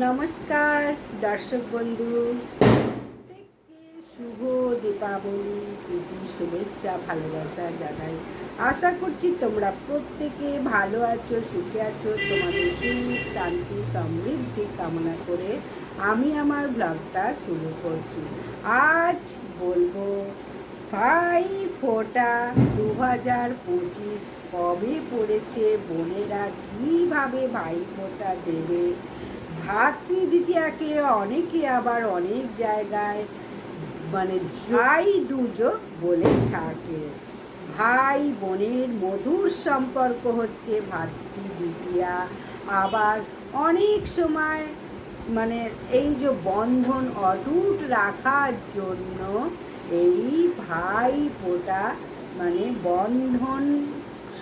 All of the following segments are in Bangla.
নমস্কার, দর্শক বন্ধু। শুভ দীপাবলি, প্রীতি, শুভেচ্ছা, ভালোবাসা জানাই। আশা করছি তোমরা প্রত্যেকে ভালো আছো, সুখে আছো। তোমাদের সুখ, শান্তি, সমৃদ্ধি কামনা করে আমি আমার ব্লগটা শুরু করছি। আজ বলব, ভাই ফোটা দু হাজার পঁচিশ কবে পড়েছে? বোনেরা কীভাবে ভাই ফোটা দেবে? ভাতৃ দ্বিতীয়াকে, অনেকে আবার অনেক জায়গায় মানে ভাই দুজো বলে থাকে। ভাই বোনের মধুর সম্পর্ক হচ্ছে ভাতৃ দ্বিতীয়া। আবার অনেক সময় মানে এই যে বন্ধন অটুট রাখার জন্য এই ভাই ফোটা মানে বন্ধন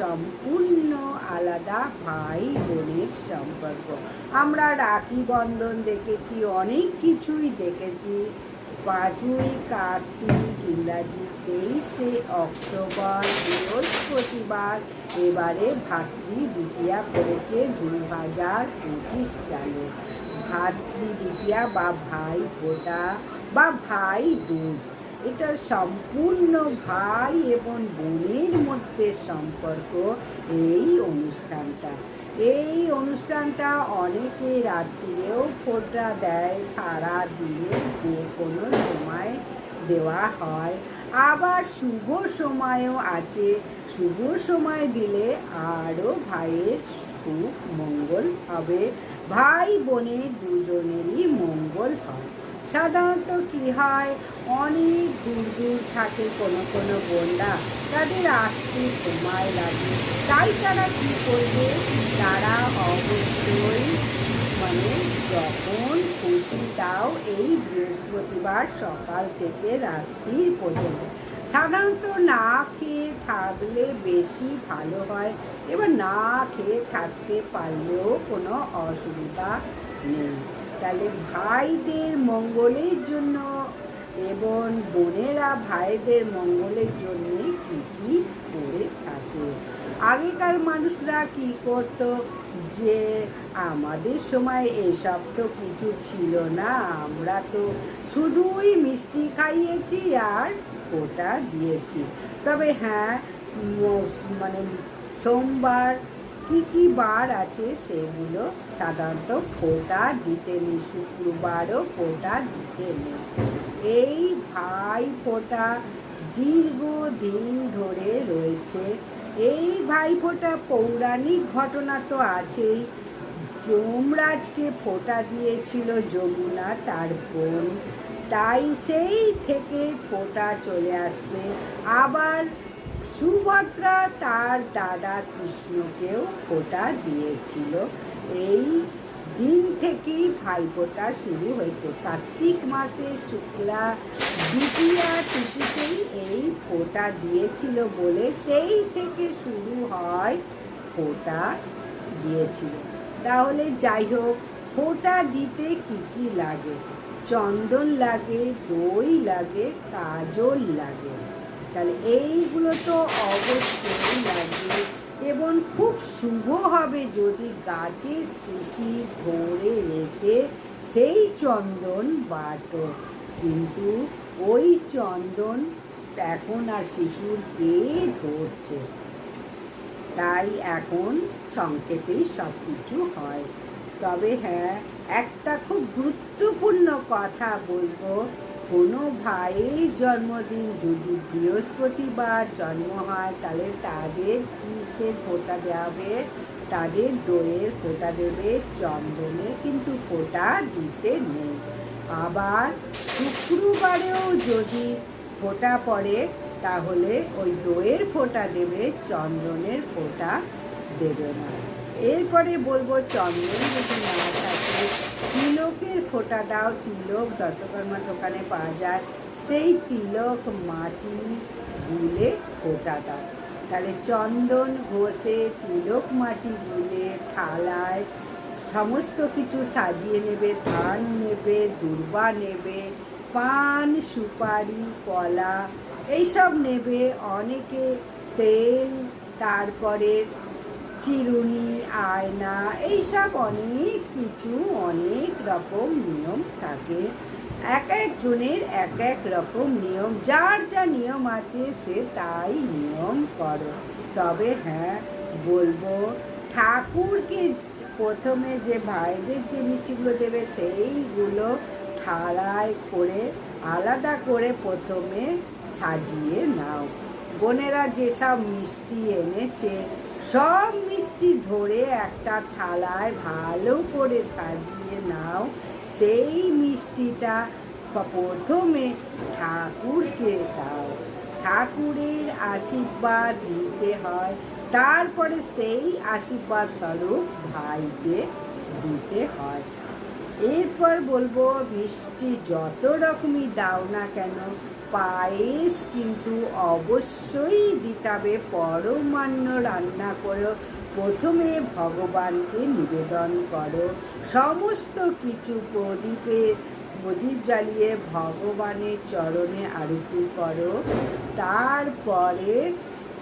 সম্পূর্ণ আলাদা ভাই বোনের সম্পর্ক। আমরা রাখি বন্ধন দেখেছি, অনেক কিছুই দেখেছি। পাঁচই কার্তিক ইংরাজি তেইশে অক্টোবর, বৃহস্পতিবার, এবারে ভাতৃ দ্বিতীয়া পড়েছে দুই হাজার পঁচিশ সালে ভাতৃ দ্বিতীয়া বা ভাই ফোটা বা ভাই দুজ। এটা সম্পূর্ণ ভাই এবং বোনের মধ্যে সম্পর্ক এই অনুষ্ঠানটা। এই অনুষ্ঠানটা অনেকে রাত্রিরেও ফোটা দেয়, সারা দিনে যে কোনো সময় দেওয়া হয়। আবার শুভ সময়ও আছে। শুভ সময় দিলে আরও ভাইয়ের খুব মঙ্গল হবে। ভাই বোনের দুজনেরই মঙ্গল হয়। সাধারণত কি হয়? অনেক দূর দূর থাকে কোনো কোনো বোনরা তাদের আসতে সময় লাগে। তাই তারা কী করবে? তারা অবশ্যই মানে যখন খুশি তাও এই বৃহস্পতিবার সকাল থেকে রাত্রির পর্যন্ত। সাধারণত না খেয়ে থাকলে বেশি ভালো হয়। এবার না খেয়ে থাকতে পারলেও কোনো অসুবিধা নেই। তাহলে ভাইদের মঙ্গলের জন্য এবং বোনেরা ভাইদের মঙ্গলের জন্য কী কী করে থাকে? আগেকার মানুষরা কি করত যে আমাদের সময় এসব তো কিছু ছিল না, আমরা তো শুধুই মিষ্টি খাইয়েছি আর ওটা দিয়েছি। তবে হ্যাঁ মানে সোমবার কি কি বার আছে সেগুলো সাধারণত ফোটা দিতে নেই, শুক্রবারও ফোটা দিতে নেই। এই ভাই ফোটা দীর্ঘদিন ধরে রয়েছে। এই ভাইফোঁটা পৌরাণিক ঘটনা তো আছেই। যমরাজকে ফোঁটা দিয়েছিল যমুনা, তার বোন। তাই সেই থেকে ফোঁটা চলে আসছে। আবার সুভদ্রা তার দাদা কৃষ্ণকেও ফোঁটা দিয়েছিল। এই দিন থেকেই ভাইফোঁটা শুরু হয়েছে। কার্তিক মাসে শুক্লা দ্বিতীয়া তিথিতেই এই ফোঁটা দিয়েছিল বলে সেই থেকে শুরু হয় ফোঁটা দিয়েছিল। তাহলে যাই হোক ফোঁটা দিতে কি কি লাগে? চন্দন লাগে, দই লাগে, কাজল লাগে। তাহলে এইগুলো তো অবশ্যই লাগবে। এবং খুব শুভ হবে যদি গাছের শিশি ধরে রেখে সেই চন্দন বাটো। কিন্তু ওই চন্দন এখন আর শিশুর পেয়ে ধরছে তাই এখন সংক্ষেপেই সব কিছু হয়। তবে হ্যাঁ একটা খুব গুরুত্বপূর্ণ কথা বলব। কোনো ভাইয়ের জন্মদিন যদি বৃহস্পতিবার জন্ম হয়, তাহলে তাদের কিসের ফোঁটা দেওয়া হবে? তাদের দোয়ের ফোঁটা দেবে, চন্দনে কিন্তু ফোঁটা দিতে নেই। আবার শুক্রবারেও যদি ফোঁটা পড়ে, তাহলে ওই দোয়ের ফোঁটা দেবে, চন্দনের ফোঁটা দেবে না। এরপরে বলব চন্দন যদি না থাকে। তিলকের ফোঁটা দাও, তিলক দশকর্মা দোকানে পাওয়া যায়। সেই তিলক মাটি গুলে ফোঁটা দাও। তাহলে চন্দন, ঘষে, তিলক মাটি গুলে থালায় সমস্ত কিছু সাজিয়ে নেবে, ধান নেবে, দুর্বা নেবে, পান, সুপারি, কলা, এইসব নেবে। অনেকে তেল, তারপরে চিরুনি, আয়না, এইসব অনেক কিছু, অনেক রকম নিয়ম থাকে। এক একজনের এক এক রকম নিয়ম, যার যা নিয়ম আছে সে তাই নিয়ম করো। তবে হ্যাঁ বলব, ঠাকুরকে প্রথমে যে ভাইদের যে মিষ্টিগুলো দেবে, সেইগুলো থালায় করে, আলাদা করে প্রথমে সাজিয়ে নাও। বোনেরা যেসব মিষ্টি এনেছে, সব মিষ্টি ধরে একটা থালায় ভালো করে সাজিয়ে নাও। সেই মিষ্টিটা প্রথমে ঠাকুরকে দাও। ঠাকুরের আশীর্বাদ নিতে হয়। তারপরে সেই আশীর্বাদ স্বরূপ ভাইকে দিতে হয়। এরপর বলব, মিষ্টি যত রকমই দাও না কেন, পায়েস কিন্তু অবশ্যই দিতে হবে। পরমান্ন রান্না করো। প্রথমে ভগবানকে নিবেদন করো। সমস্ত কিছু প্রদীপে, প্রদীপ জ্বালিয়ে ভগবানের চরণে আরতি করো। তারপরে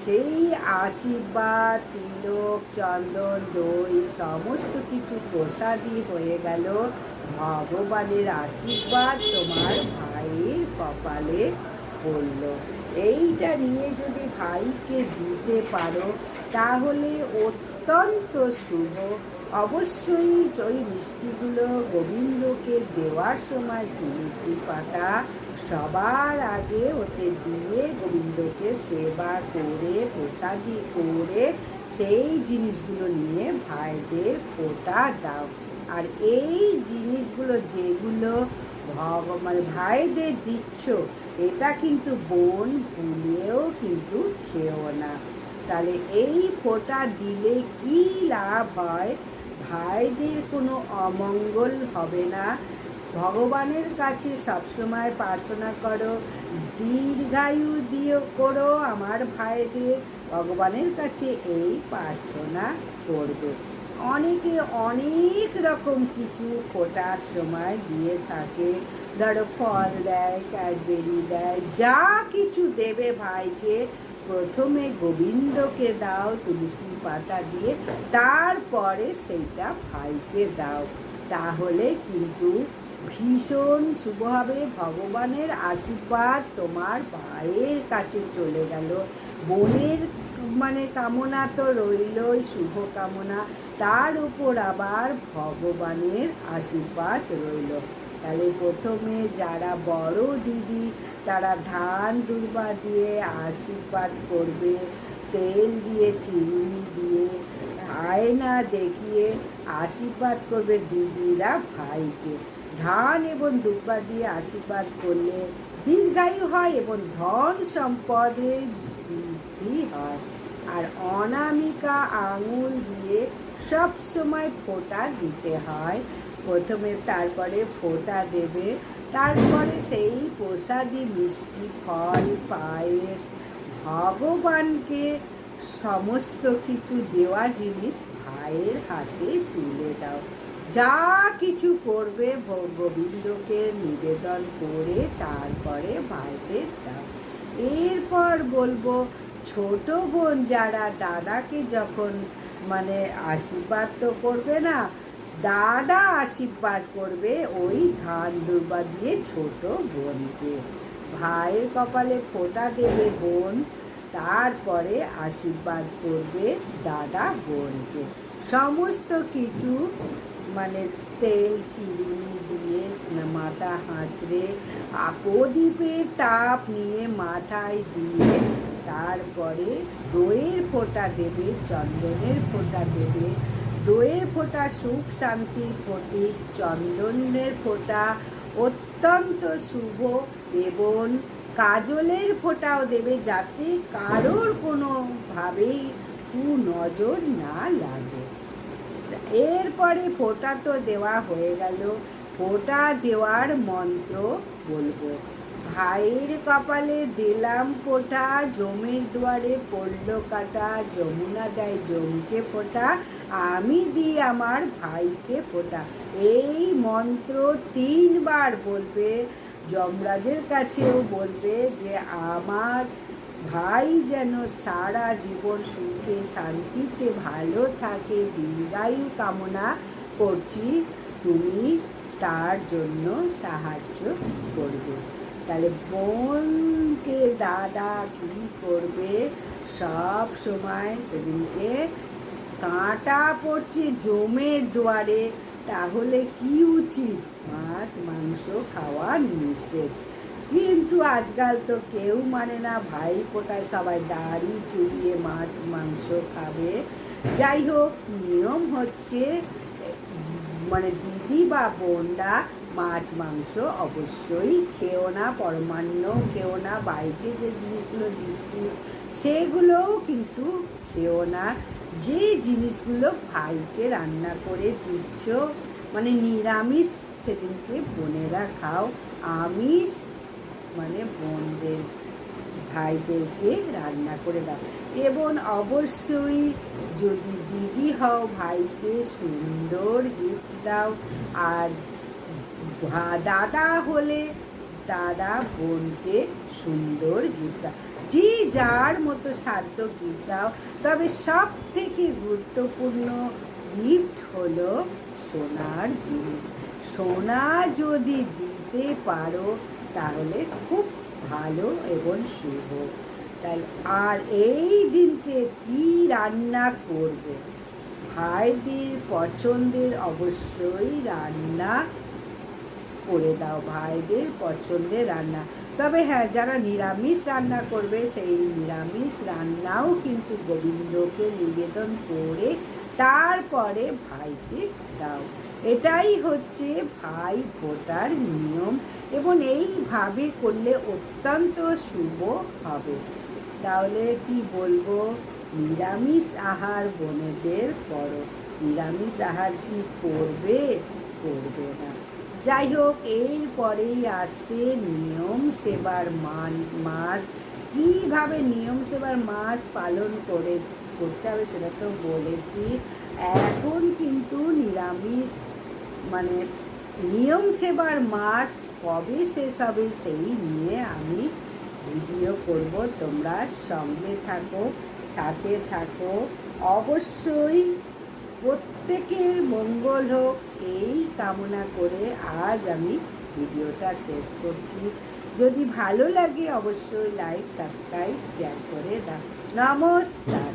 সেই আশীর্বাদ, তিলক, চন্দন, দই, সমস্ত কিছু প্রসাদী হয়ে গেল। ভগবানের আশীর্বাদ তোমার ভাইয়ের কপালে। পড়ল এইটা নিয়ে যদি ভাইকে দিতে পারো, তাহলে অত্যন্ত শুভ। অবশ্যই ওই মিষ্টিগুলো গোবিন্দকে দেওয়ার সময় তুলসী পাতা সবার আগে ওতে দিয়ে গোবিন্দকে সেবা করে, প্রসাদি করে সেই জিনিসগুলো নিয়ে ভাইদের ফোটা দাও। আর এই জিনিসগুলো যেগুলো ভগবান ভাইদের দিচ্ছ, এটা কিন্তু বোন ভুলেও কিন্তু খেও না। তাহলে এই ফোঁটা দিলে কি লাভ হয়? ভাইদের কোনো অমঙ্গল হবে না। ভগবানের কাছে সবসময় প্রার্থনা করো, দীর্ঘায়ু দিয়ে করো আমার ভাইদের। ভগবানের কাছে এই প্রার্থনা করবে। অনেকে অনেক রকম কিছু ফোটার সময় দিয়ে থাকে। ধরো ফল দেয়, ক্যাডবেরি দেয়, যা কিছু দেবে ভাইকে, প্রথমে গোবিন্দকে দাও তুলসী পাতা দিয়ে, তারপরে সেইটা ভাইকে দাও। তাহলে কিন্তু ভীষণ শুভ হবে, ভগবানের আশীর্বাদ তোমার ভাইয়ের কাছে চলে গেল। বোনের মানে কামনা তো রইলই, শুভ কামনা। তার উপর আবার ভগবানের আশীর্বাদ রইল। তাহলে প্রথমে যারা বড় দিদি, তারা ধান দুর্বা দিয়ে আশীর্বাদ করবে, তেল দিয়ে, চিনি দিয়ে, আয়না দেখিয়ে আশীর্বাদ করবে দিদিরা ভাইকে। ধান এবং দুর্বা দিয়ে আশীর্বাদ করলে দীর্ঘায়ু হয় এবং ধন সম্পদের বৃদ্ধি হয়। আর অনামিকা আঙুল দিয়ে সব সময় ফোঁটা দিতে হয়। প্রথমে তারপরে ফোঁটা দেবে, তারপরে সেই প্রসাদী মিষ্টি ফল, পায়েস, ভগবানকে সমস্ত কিছু দেওয়া জিনিস ভাইয়ের হাতে তুলে দাও। যা কিছু করবে গোবিন্দকে নিবেদন করে তারপরে ভাইদের দাও। এরপর বলব, ছোট বোন যারা দাদাকে যখন মানে আশীর্বাদ তো করবে না, দাদা আশীর্বাদ করবে ওই ধান দুর্বা দিয়ে ছোট বোনকে। ভাইয়ের কপালে ফোটা দেবে বোন, তারপরে আশীর্বাদ করবে দাদা বোনকে। সমস্ত কিছু মানে তেল চিরুনি দিয়ে মাথা হাঁচড়ে প্রদীপের তাপ নিয়ে মাথায় দিয়ে তারপরে দইয়ের ফোঁটা দেবে, চন্দনের ফোঁটা দেবে। দইয়ের ফোঁটা সুখ শান্তির প্রতীক, চন্দনের ফোঁটা অত্যন্ত শুভ এবং কাজলের ফোঁটাও দেবে যাতে কারোর কোনোভাবেই কুনজর না লাগে। এরপরে ফোঁটা তো দেওয়া হয়ে গেল। ফোঁটা দেওয়ার মন্ত্র বলব। ভাইয়ের কপালে দিলাম ফোঁটা, জমির দুয়ারে পড়ল কাটা, যমুনা দেয় জমিকে ফোটা, আমি দিই আমার ভাইকে ফোটা। এই মন্ত্র তিনবার বলবে, যমরাজের কাছেও বলবে যে, আমার ভাই যেন সারা জীবন সুখে, শান্তিতে, ভালো থাকে, দীর্ঘায়ু কামনা করছি। তুমি তার জন্য সাহায্য করবে। তাহলে বোনকে দাদা কি করবে? সব সময় সেদিনকে কাঁটা পড়ছে জমের দুয়ারে। তাহলে কি উচিত? মাছ, মাংস খাওয়া নিষেধ। কিন্তু আজকাল তো কেউ মানে না, ভাই ফোটায় সবাই দাড়ি চুইয়ে মাছ, মাংস খাবে। যাই হোক, নিয়ম হচ্ছে মানে দিদি বা বোনরা মাছ, মাংস অবশ্যই। খেও না, পরমান্ন খেও না। বাড়িতে যে জিনিসগুলো দিচ্ছি, সেগুলোও কিন্তু খেও না। যে জিনিসগুলো ভাইকে রান্না করে দিচ্ছ মানে নিরামিষ, সেদিনকে বোনেরা খাও। আমিষ মানে বোনদের, ভাইদেরকে রান্না করে দাও। এবং অবশ্যই যদি দিদি হও, ভাইকে সুন্দর গিফট দাও। আর দাদা হলে দাদা বোনকে সুন্দর দাও যে যার মতো সাধ্য গিফট দাও তবে সব থেকে গুরুত্বপূর্ণ গিফট হলো সোনার জিনিস। সোনা যদি দিতে পারো, তাহলে খুব ভালো এবং শুভ। তাই আর এই দিনকে কি রান্না করবে? ভাইদের পছন্দের অবশ্যই রান্না করে দাও ভাইদের পছন্দের রান্না। তবে হ্যাঁ যারা নিরামিষ রান্না করবে, সেই নিরামিষ রান্নাও কিন্তু গোবিন্দকে নিবেদন করে তারপরে ভাইকে দাও। এটাই হচ্ছে ভাই ফোটার নিয়ম এবং এইভাবে করলে অত্যন্ত শুভ হবে। তাহলে কি বলব? নিরামিষ আহার বোনেদের করো নিরামিষ আহার কি করবে? করবে না। যাই হোক এরপরেই আসছে নিয়ম সেবার মান, মাস। কীভাবে নিয়ম সেবার মাস পালন করে, করতে হবে সেটা তো বলেছি। এখন কিন্তু নিরামিষ মানে নিয়ম সেবার মাস কবে শেষ হবে সেই নিয়ে আমি ভিডিও করব। তোমরা সঙ্গে থাকো, সাথে থাকো। অবশ্যই প্রত্যেকের মঙ্গল হোক। এই কামনা করে আজ আমি ভিডিওটা শেষ করছি। যদি ভালো লাগে অবশ্যই লাইক সাবস্ক্রাইব শেয়ার করে দাও। নমস্কার।